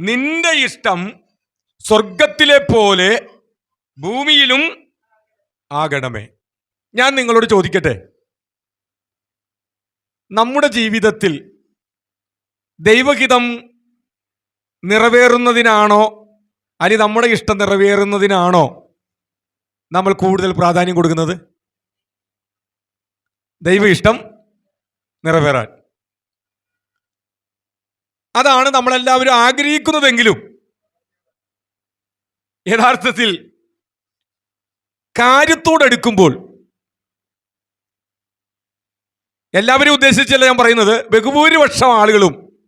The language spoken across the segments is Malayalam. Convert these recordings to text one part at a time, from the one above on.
നിന്റെ ഇഷ്ടം സ്വർഗത്തിലെ പോലെ ഭൂമിയിലും ആകണമേ. ഞാൻ നിങ്ങളോട് ചോദിക്കട്ടെ? നമ്മുടെ ജീവിതത്തിൽ ദൈവഹിതം നിറവേറുന്നതിനാണോ അല്ലെ നമ്മുടെ ഇഷ്ടം നിറവേറുന്നതിനാണോ നമ്മൾ കൂടുതൽ പ്രാധാന്യം കൊടുക്കുന്നത്? ദൈവ ഇഷ്ടം നിറവേറാൻ. അതാണ് നമ്മളെല്ലാവരും ആഗ്രഹിക്കുന്നതെങ്കിലും. യഥാർത്ഥത്തിൽ കാര്യത്തോടെടുക്കുമ്പോൾ എല്ലാവരും ഉദ്ദേശിച്ചല്ല ഞാൻ പറയുന്നത്? ബഹുഭൂരിപക്ഷം ആളുകളും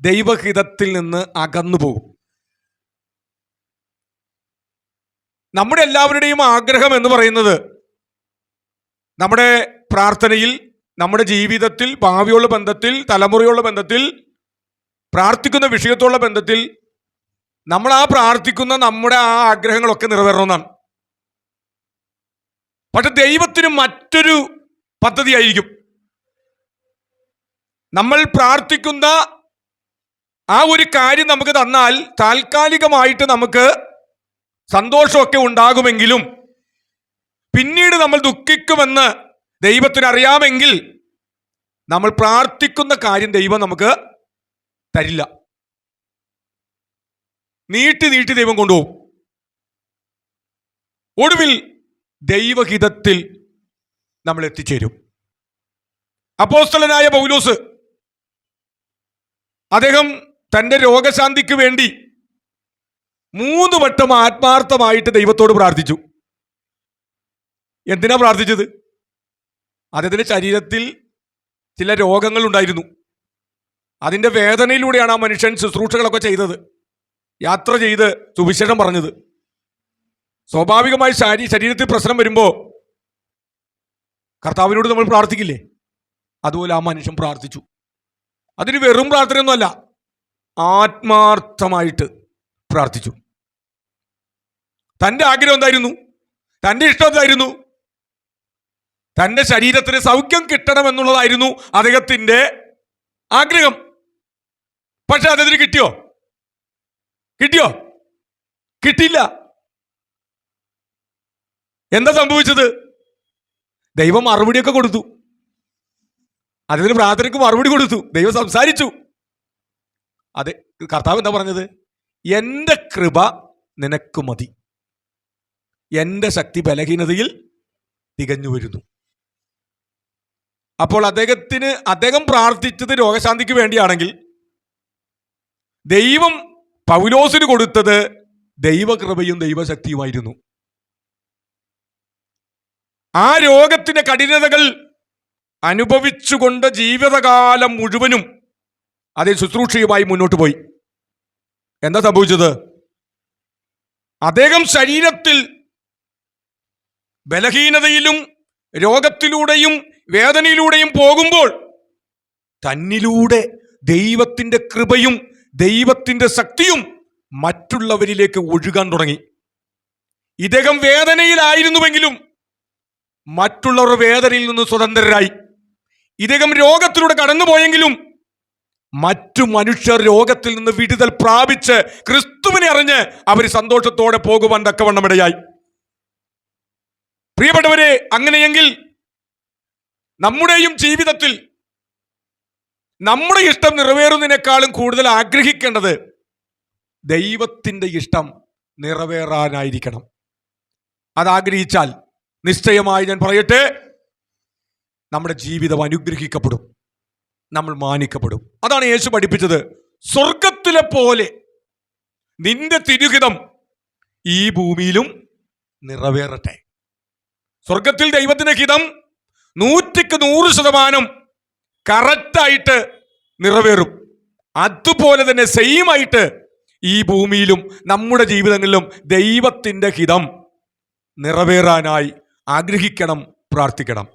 ദൈവഹിതത്തിൽ നിന്ന് അകന്നു പോകും. നമ്മുടെ എല്ലാവരുടെയും ആഗ്രഹം എന്ന് പറയുന്നത് നമ്മുടെ പ്രാർത്ഥനയിൽ നമ്മുടെ ജീവിതത്തിൽ ഭാവിയുള്ള ബന്ധത്തിൽ തലമുറയുള്ള ബന്ധത്തിൽ പ്രാർത്ഥിക്കുന്ന വിഷയത്തോടുള്ള ബന്ധത്തിൽ നമ്മൾ ആ പ്രാർത്ഥിക്കുന്ന നമ്മുടെ ആ ആഗ്രഹങ്ങളൊക്കെ നിറവേറണമെന്നാണ്. പക്ഷെ ദൈവത്തിന് മറ്റൊരു പദ്ധതിയായിരിക്കും. നമ്മൾ പ്രാർത്ഥിക്കുന്ന ആ ഒരു കാര്യം നമുക്ക് തന്നാൽ താൽക്കാലികമായിട്ട് നമുക്ക് സന്തോഷമൊക്കെ ഉണ്ടാകുമെങ്കിലും പിന്നീട് നമ്മൾ ദുഃഖിക്കുമെന്ന് ദൈവത്തിന് അറിയാമെങ്കിൽ നമ്മൾ പ്രാർത്ഥിക്കുന്ന കാര്യം ദൈവം നമുക്ക് തരില്ല. നീട്ടി നീട്ടി ദൈവം കൊണ്ടുപോകും. ഒടുവിൽ ദൈവഹിതത്തിൽ നമ്മൾ എത്തിച്ചേരും. അപ്പോസ്തലനായ പൗലോസ് അദ്ദേഹം തന്റെ രോഗശാന്തിക്ക് വേണ്ടി മൂന്ന് വട്ടം ആത്മാർത്ഥമായിട്ട് ദൈവത്തോട് പ്രാർത്ഥിച്ചു. എന്തിനാ പ്രാർത്ഥിച്ചത്? അദ്ദേഹത്തിന്റെ ശരീരത്തിൽ ചില രോഗങ്ങൾ ഉണ്ടായിരുന്നു അതിന്റെ വേദനയിലൂടെയാണ് ആ മനുഷ്യൻ ശുശ്രൂഷകളൊക്കെ ചെയ്തത്. യാത്ര ചെയ്ത് സുവിശേഷം പറഞ്ഞത്. സ്വാഭാവികമായി ശാരീ ശരീരത്തിൽ പ്രശ്നം വരുമ്പോൾ കർത്താവിനോട് നമ്മൾ പ്രാർത്ഥിക്കില്ലേ? അതുപോലെ ആ മനുഷ്യൻ പ്രാർത്ഥിച്ചു. അതിന് വെറും പ്രാർത്ഥനയൊന്നുമല്ല ആത്മാർത്ഥമായിട്ട് പ്രാർത്ഥിച്ചു. തന്റെ ആഗ്രഹം എന്തായിരുന്നു? തന്റെ ഇഷ്ടം എന്തായിരുന്നു? തന്റെ ശരീരത്തിന് സൗഖ്യം കിട്ടണമെന്നുള്ളതായിരുന്നു അദ്ദേഹത്തിന്റെ ആഗ്രഹം. പക്ഷെ അദ്ദേഹത്തിന് കിട്ടിയോ? കിട്ടിയോ? കിട്ടിയില്ല. എന്താ സംഭവിച്ചത്? ദൈവം മറുപടിയൊക്കെ കൊടുത്തു. അദ്ദേഹത്തിന് പ്രാർത്ഥനയ്ക്ക് മറുപടി കൊടുത്തു. ദൈവം സംസാരിച്ചു. അതെ കർത്താവ് എന്താ പറഞ്ഞത്? എന്റെ കൃപ നിനക്ക് മതി. എന്റെ ശക്തി ബലഹീനതയിൽ തികഞ്ഞു വരുന്നു. അപ്പോൾ അദ്ദേഹത്തിന് അദ്ദേഹം പ്രാർത്ഥിച്ചത് രോഗശാന്തിക്ക് വേണ്ടിയാണെങ്കിൽ ദൈവം പൗലോസിന് കൊടുത്തത് ദൈവകൃപയും ദൈവശക്തിയുമായിരുന്നു. ആ രോഗത്തിന്റെ കഠിനതകൾ അനുഭവിച്ചുകൊണ്ട് ജീവിതകാലം മുഴുവനും അതേ ശുശ്രൂഷയുമായി മുന്നോട്ട് പോയി. എന്താ സംഭവിച്ചത്? അദ്ദേഹം ശരീരത്തിൽ ബലഹീനതയിലും രോഗത്തിലൂടെയും വേദനയിലൂടെയും പോകുമ്പോൾ തന്നിലൂടെ ദൈവത്തിന്റെ കൃപയും ദൈവത്തിന്റെ ശക്തിയും മറ്റുള്ളവരിലേക്ക് ഒഴുകാൻ തുടങ്ങി. ഇദ്ദേഹം വേദനയിലായിരുന്നുവെങ്കിലും മറ്റുള്ളവർ വേദനയിൽ നിന്ന് സ്വതന്ത്രരായി. ഇദ്ദേഹം രോഗത്തിലൂടെ കടന്നുപോയെങ്കിലും മറ്റു മനുഷ്യർ രോഗത്തിൽ നിന്ന് വിടുതൽ പ്രാപിച്ച് ക്രിസ്തുവിനെ അറിഞ്ഞ് അവർ സന്തോഷത്തോടെ പോകുവാൻ തക്കവണ്ണം ഇടയായി. പ്രിയപ്പെട്ടവരെ അങ്ങനെയെങ്കിൽ നമ്മുടെയും ജീവിതത്തിൽ നമ്മുടെ ഇഷ്ടം നിറവേറുന്നതിനേക്കാളും കൂടുതൽ ആഗ്രഹിക്കേണ്ടത് ദൈവത്തിന്റെ ഇഷ്ടം നിറവേറാനായിരിക്കണം. അതാഗ്രഹിച്ചാൽ നിശ്ചയമായി ഞാൻ പറയട്ടെ നമ്മുടെ ജീവിതം അനുഗ്രഹിക്കപ്പെടും. നമ്മൾ മാനിക്കപ്പെടും. അതാണ് യേശു പഠിപ്പിച്ചത്. സ്വർഗത്തിലെ പോലെ നിന്റെ തിരുഹിതം ഈ ഭൂമിയിലും നിറവേറട്ടെ. സ്വർഗത്തിൽ ദൈവത്തിന്റെ ഹിതം നൂറ്റിക്ക് നൂറ് ശതമാനം കറക്റ്റായിട്ട് നിറവേറും. അതുപോലെ തന്നെ സെയിം ആയിട്ട് ഈ ഭൂമിയിലും നമ്മുടെ ജീവിതങ്ങളിലും ദൈവത്തിന്റെ ഹിതം നിറവേറാനായി ആഗ്രഹിക്കണം പ്രാർത്ഥിക്കണം.